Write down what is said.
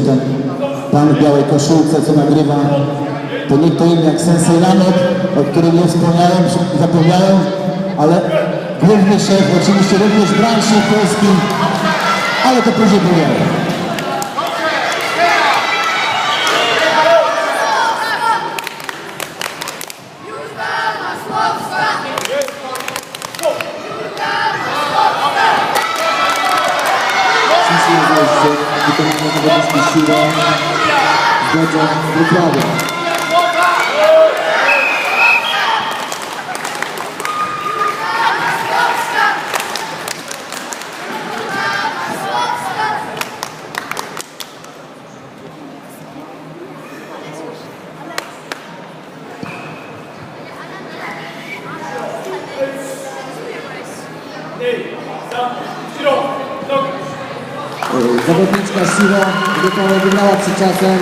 ten pan w białej koszulce, co nagrywa, to nie kto inny jak Sensei Lamet, o którym nie wspomniałem, zapomniałem, ale główny szef, oczywiście również branży polskiej, ale to później. Wszystkie wejście, wykonanie zawodniczki siłą, zgodzą wyprawy. Zawodniczka Siła wygrała przed czasem